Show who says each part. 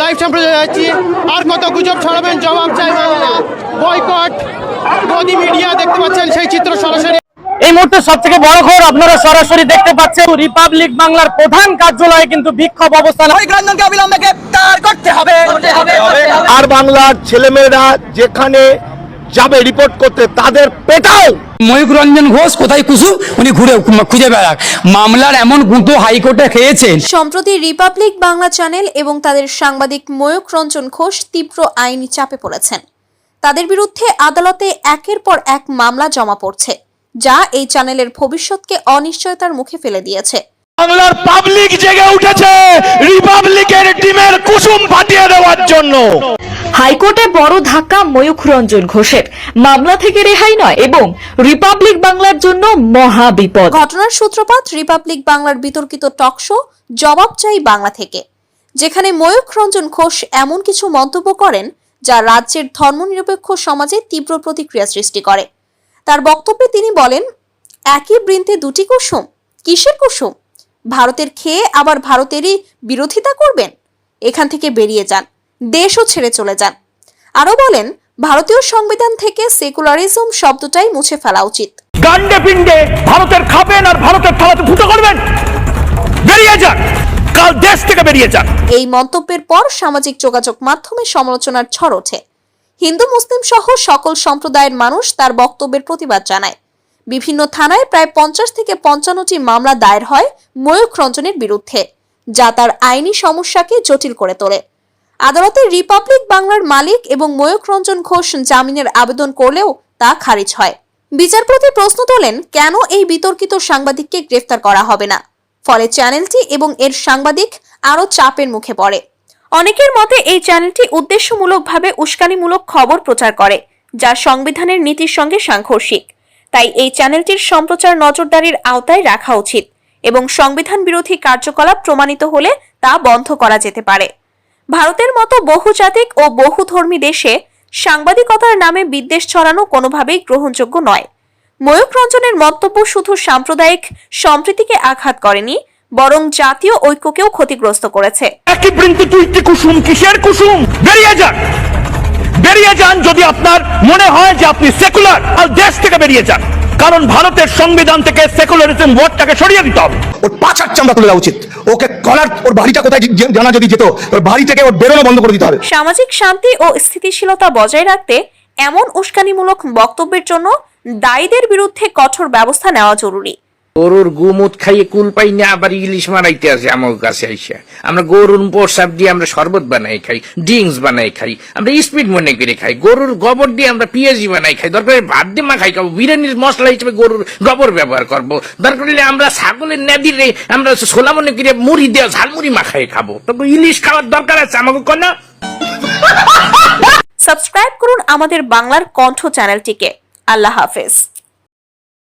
Speaker 1: Live সম্প্রচার যাচ্ছি। আর কত গুজব ছড়াবেন জবাব চাই বয়কট মোদি মিডিয়া দেখতে পাচ্ছেন সেই চিত্র সরাসরি।
Speaker 2: এই মুহূর্তে সব থেকে বড় খবর আপনারা সরাসরি দেখতে পাচ্ছেন রিপাবলিক বাংলার প্রধান কার্যালয়ে কিন্তু বিক্ষোভ অবস্থান।
Speaker 3: রঞ্জনকে অবিলম্বে গ্রেপ্তার করতে হবে।
Speaker 4: আর বাংলার ছেলেমেয়েরা যেখানে যাবে রিপোর্ট করতে তাদের পেটাও।
Speaker 5: ময়ূক রঞ্জন ঘোষ কোথায় কুসু? উনি ঘুরে খুঁজে বেড়াক। মামলার এমন গুঁতো হাইকোর্টে খেয়েছেন।
Speaker 6: সম্প্রতি রিপাবলিক বাংলা চ্যানেল এবং তাদের সাংবাদিক ময়ূক রঞ্জন ঘোষ তীব্র আইনি চাপে পড়েছেন। তাদের বিরুদ্ধে আদালতে একের পর এক মামলা জমা পড়ছে যা এই চ্যানেলের ভবিষ্যৎকে অনিশ্চয়তার মুখে ফেলে দিয়েছে।
Speaker 4: বাংলার পাবলিক জেগে উঠেছে রিপাবলিকের টিমের কুসুম ফাটিয়ে দেওয়ার জন্য।
Speaker 7: হাইকোর্টে বড় ধাক্কা ময়ূখ রঞ্জন ঘোষের। মামলা থেকে রেহাই নয় এবং রিপাবলিক বাংলার জন্য মহা বিপদ।
Speaker 6: ঘটনার সূত্রপাত রিপাবলিক বাংলার বিতর্কিত টকশো জবাব চাই বাংলা থেকে। যেখানে ময়ূখ রঞ্জন ঘোষ এমন কিছু মন্তব্য করেন যা রাজ্যের ধর্মনিরপেক্ষ সমাজে তীব্র প্রতিক্রিয়া সৃষ্টি করে। তার বক্তব্যে তিনি বলেন, একই বৃন্তে দুটি কুসুম, কিসের কুসুম? ভারতের খেয়ে আবার ভারতেরই বিরোধিতা করবেন? এখান থেকে বেরিয়ে যান। দেশও ছেড়ে চলে যান। আরও বলেন ভারতীয় সংবিধান থেকে সেকুলারিজম শব্দটাই মুছে ফেলা উচিত।
Speaker 4: গান্ডে পিণ্ডে ভারতের খাবেন আর ভারতের থালাতে ফুটো করবেন। বেরিয়ে যান। কাল দেশ থেকে বেরিয়ে যান।
Speaker 6: এই মন্তব্যের পর সামাজিক যোগাযোগ মাধ্যমে সমালোচনার ঝড় ওঠে। হিন্দু মুসলিম সহ সকল সম্প্রদায়ের মানুষ তার বক্তব্যের প্রতিবাদ জানায়। বিভিন্ন থানায় প্রায় পঞ্চাশ থেকে পঞ্চান্নটি মামলা দায়ের হয় ময়ূখ রঞ্জনের বিরুদ্ধে যা তার আইনি সমস্যাকে জটিল করে তোলে। আদালতে রিপাবলিক বাংলার মালিক এবং ময়ূখ রঞ্জন ঘোষ জামিনের আবেদন করলেও তা খারিজ হয়। বিচারপতি প্রশ্ন তোলেন, কেন এই বিতর্কিত সাংবাদিককে গ্রেফতার করা হবে না? ফলে চ্যানেলটি এবং এর সাংবাদিক আরও চাপের মুখে পড়ে। অনেকের মতে এই চ্যানেলটি উদ্দেশ্যমূলকভাবে উস্কানিমূলক খবর প্রচার করে, যা সংবিধানের নীতির সঙ্গে সাংঘর্ষিক। তাই এই চ্যানেলটির সম্প্রচার নজরদারির আওতায় রাখা উচিত এবং সংবিধান বিরোধী কার্যকলাপ প্রমাণিত হলে তা বন্ধ করা যেতে পারে। ভারতের মতো বহুজাতিক ও বহুধর্মী দেশে সাংবাদিকতার নামে বিদ্বেষ ছড়ানো কোনোভাবেই গ্রহণযোগ্য নয়। ময়ূক রঞ্জনের মন্তব্য শুধু সাম্প্রদায়িক সম্প্রীতিকে আঘাত করেনি, বরং জাতীয় ঐক্যকেও ক্ষতিগ্রস্ত করেছে।
Speaker 4: কুসুম? কুসুম? যান! বেরিয়ে যান যদি আপনার মনে হয় যে আপনি সেকুলার, আর দেশ থেকে বেরিয়ে যান। কারণ ভারতের সংবিধান থেকে সেকুলারিজম ওয়ার্ডটাকে সরিয়ে দিতে হবে।
Speaker 8: ওর পাছার চামড়া তুলে দেওয়া উচিত। ওকে কলার ওর বাড়িটা কোথায় জানা যদি যেত ওর বাড়ি থেকে ওর বেরোনো বন্ধ করে দিতে হবে।
Speaker 6: সামাজিক শান্তি ও স্থিতিশীলতা বজায় রাখতে এমন উস্কানিমূলক বক্তব্যের জন্য দায়ীদের বিরুদ্ধে কঠোর ব্যবস্থা নেওয়া জরুরি।
Speaker 9: গরুর গুমুত খাইয়ে কুল পাই না, আবার ইলিশ মারাইতে আসে আমার কাছে আইসা। আমরা গরুর প্রসাব দিয়ে আমরা শরবত বানাই খাই ড্রিঙ্কস বানাই খাই, আমরা স্পিড মনে করে খাই, গরুর গোবর দিয়ে আমরা পিঁয়াজি বানাই খাই, দরকার ভাত দিয়ে মাখাই খাব, বিরিয়ানির মশলা হিসেবে গরুর গোবর ব্যবহার করব, দরকার হলে আমরা ছাগলের নেদিরে আমরা ছোলা মনে করে মুড়ি দিয়ে ঝালমুড়ি মাখাই খাব। তবে ইলিশ খাওয়ার দরকার আছে আমাকে কনা
Speaker 6: সাবস্ক্রাইব করুন আমাদের বাংলার কণ্ঠ চ্যানেলটিকে। আল্লাহ হাফেজ।